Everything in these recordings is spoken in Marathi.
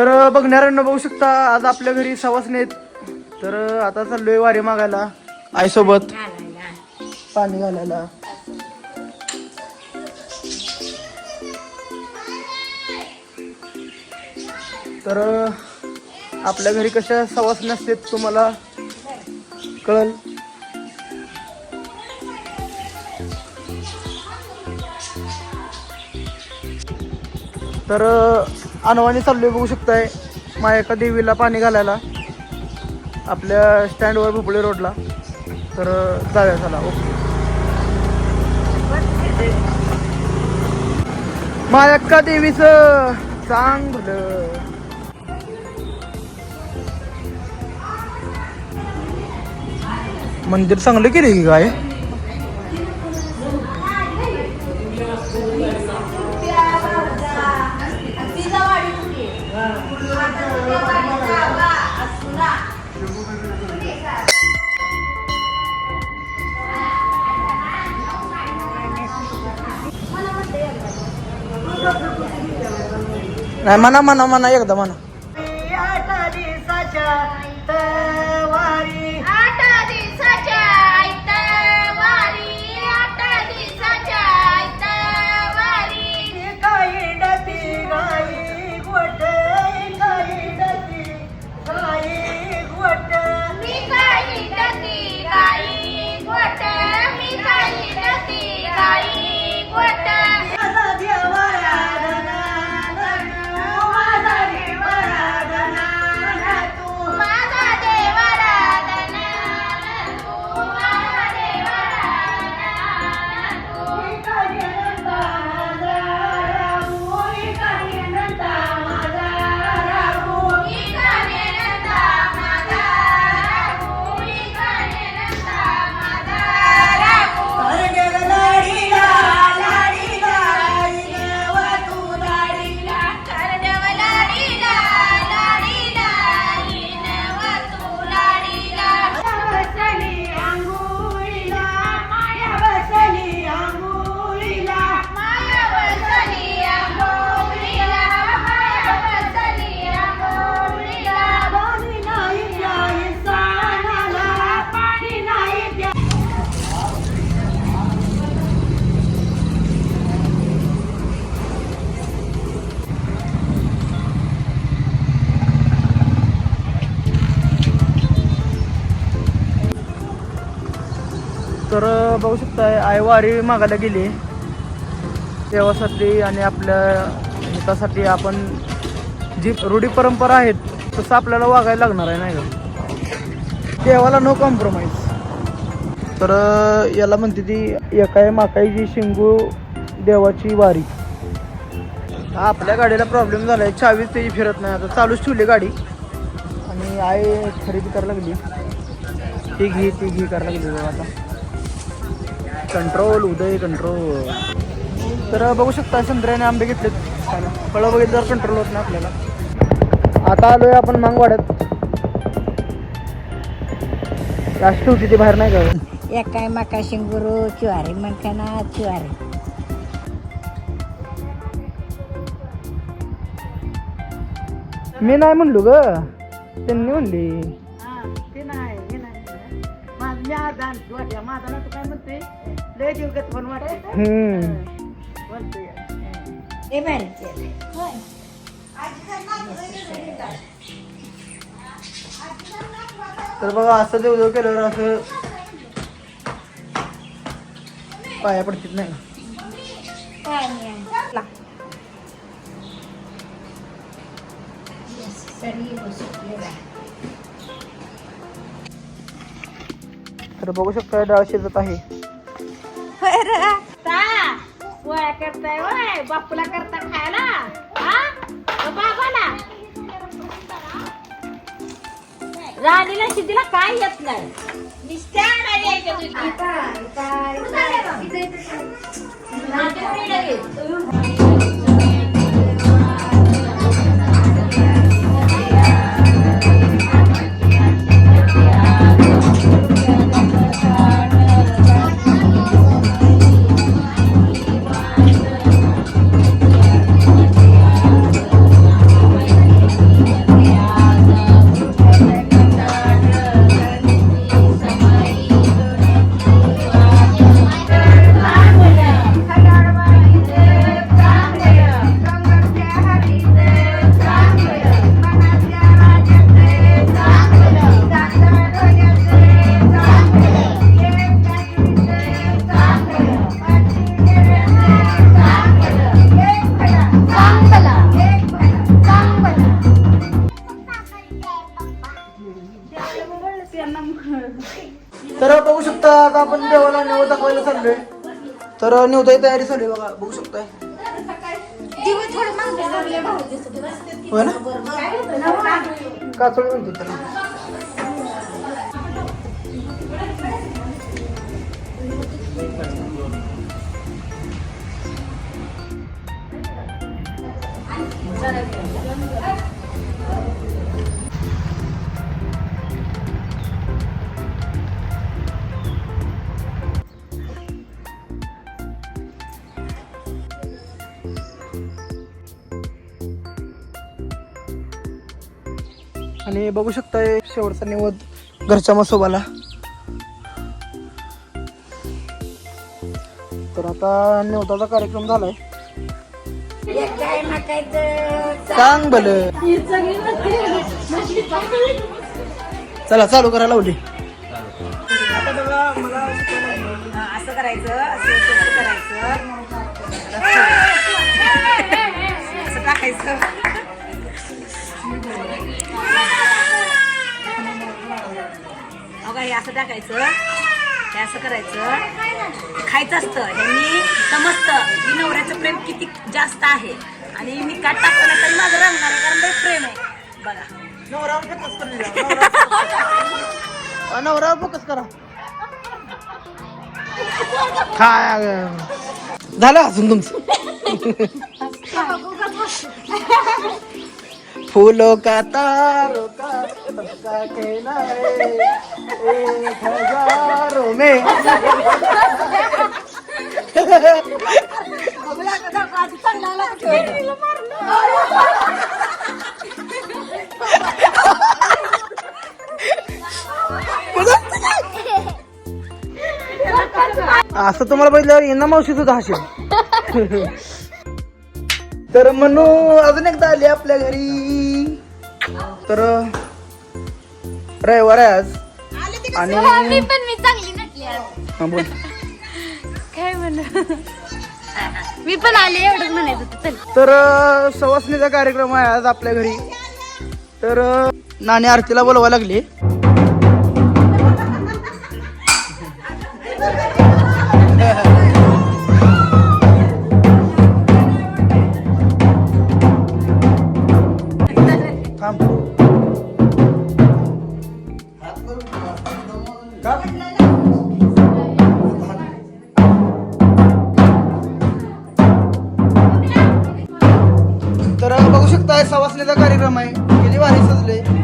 तर बघणाऱ्यांना बघू शकता आज आपल्या घरी सवास नाहीत. तर आता चाललोय वारी मागायला. आईसोबत. पाणी घालायला. तर आपल्या घरी कशा सवास असतात तुम्हाला कळल? तर अनवाणी आहे बघू शकताय. मायका देवीला पाणी घालायला. आपल्या स्टँडवर भोपळे रोडला. तर जाऊया चला ओके. मायक्का देवीचं चांगलं. मंदिर चांगलं केलं की काय? नाही म्हणा म्हणा म्हणा एकदा म्हणा बघू शकता आई वारी मागायला गेली. देवासाठी आणि आपल्या हितासाठी आपण जी रूढी परंपरा आहेत तसं आपल्याला वागायला लागणार आहे नाही का? देवाला नो कॉम्प्रोमाइज तर याला म्हणते ती एकाय माकाईची शिंगू देवाची वारी. हा आपल्या गाडीला प्रॉब्लेम झाला आहे चावीच त्याची फिरत नाही. आता चालूच ठेवली गाडी. आणि आई खरेदी करायला लागली. ती घे ती घे करायला लागली आता. कंट्रोल उदय कंट्रोल तर बघू शकता संत्र्याने आंबे घेतलेत. खायला फळं बघितलं तर कंट्रोल होत नाही आपल्याला. आता आलोय आपण मांगवाड्यात. जास्त होती ती बाहेर नाही का? एकाय माका शिंगुरू चुवारी म्हणताना चुवारी. मी नाही म्हणलो ग. त्यांनी म्हणली. ते नाही हे नाही माझ ना तू काय म्हणते तर बघा असं देव केल्यावर असं पाया पडतील नाही. तर बघू शकता डाळ शिजत आहे. पोळ्या करताय वय बापूला करता खायला? हा? बाबाला? राणीला शिदीला काय येत नाही? नुसत्या आपण देवाला निवड दाखवायला चाललोय. तर निवदाची तयारी चालू आहे बघा बघू शकताय. होय ना? काचोळी म्हणते त्याला. आणि बघू शकताय शेवटचा निवद घरच्या मसोबाला. तर आता निवदाचा कार्यक्रम झालाय. सांग बल चला चालू करा लावली. असं करायचं असं असं करायचं. असं टाकायचं. अगं हे असं टाकायचं. हे असं करायचं. खायचं असतं. ह्यांनी समजतं की नवऱ्याचं प्रेम किती जास्त आहे. आणि मी काट टाकताना तरी माझं रंगणार आहे कारण प्रेम आहे. बघा. नवऱ्यावर फोकस करा नवऱ्यावर फोकस करा. काय? झालं अजून तुमचं? फूलों का तारों का सबका कहना है एक हजारों में। असं तुम्हाला बघितल्यावर यांना मावशी सुद्धा हसेल तर म्हणू अजून एकदा आली आपल्या घरी. तर रविवार आहे आज. आणि मी पण मी चांगली नटली आज. हा, बोल. काय म्हणू? मी पण आले एवढंच म्हणायचं होतं चल. तर अं, सवासणीचा कार्यक्रम आहे आज आपल्या घरी. तर अं, नाणी आरतीला बोलवायला लागली. बघू शकता कार्यक्रम आहे. किती वारी सजले.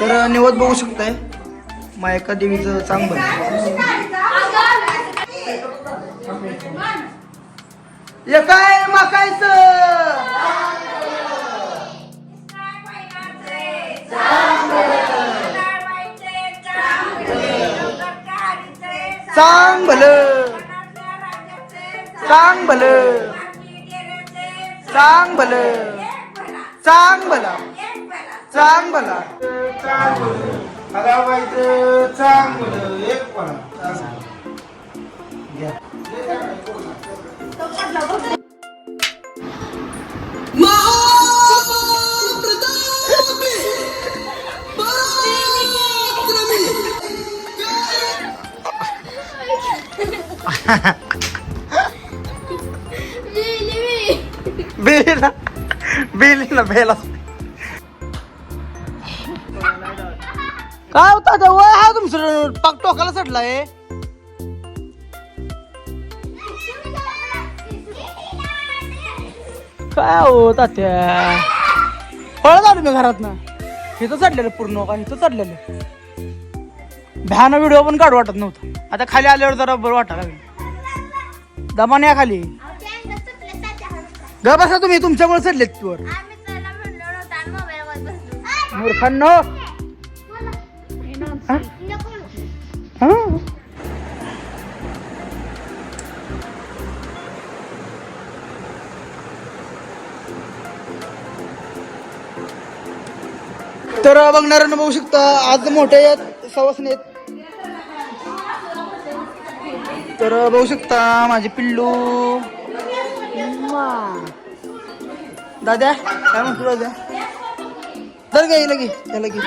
तर निवत बघू शकताय. मायका देवीचं चांगलं. काय माकायचं? सांग भल सांग भल सांग भल सांग भला चांग भला चांग भलं एक पण बेला बेलीला बेला काय होता ते वय हा तुमचं? पाक टोकाला चढलाय काय हो तात्या? पळत आलो मी घरात ना इथं चढलेलं पूर्ण का इथं चढलेलं. भ्यानं व्हिडिओ पण काढू वाटत नव्हतं. आता खाली आल्यावर जरा बरं वाटायला लागलं. दमाने या खाली. ग बसा तुम्ही तुमच्यामुळे चढलेत वर मूर्खांनो हा? तर बघणाऱ्यांना बघू शकता. आज मोठ्या यात सवासने आहेत. तर बघू शकता माझे पिल्लू. दाद्या काय म्हणतो दाद्या? तर घे लगे त्याला लगे.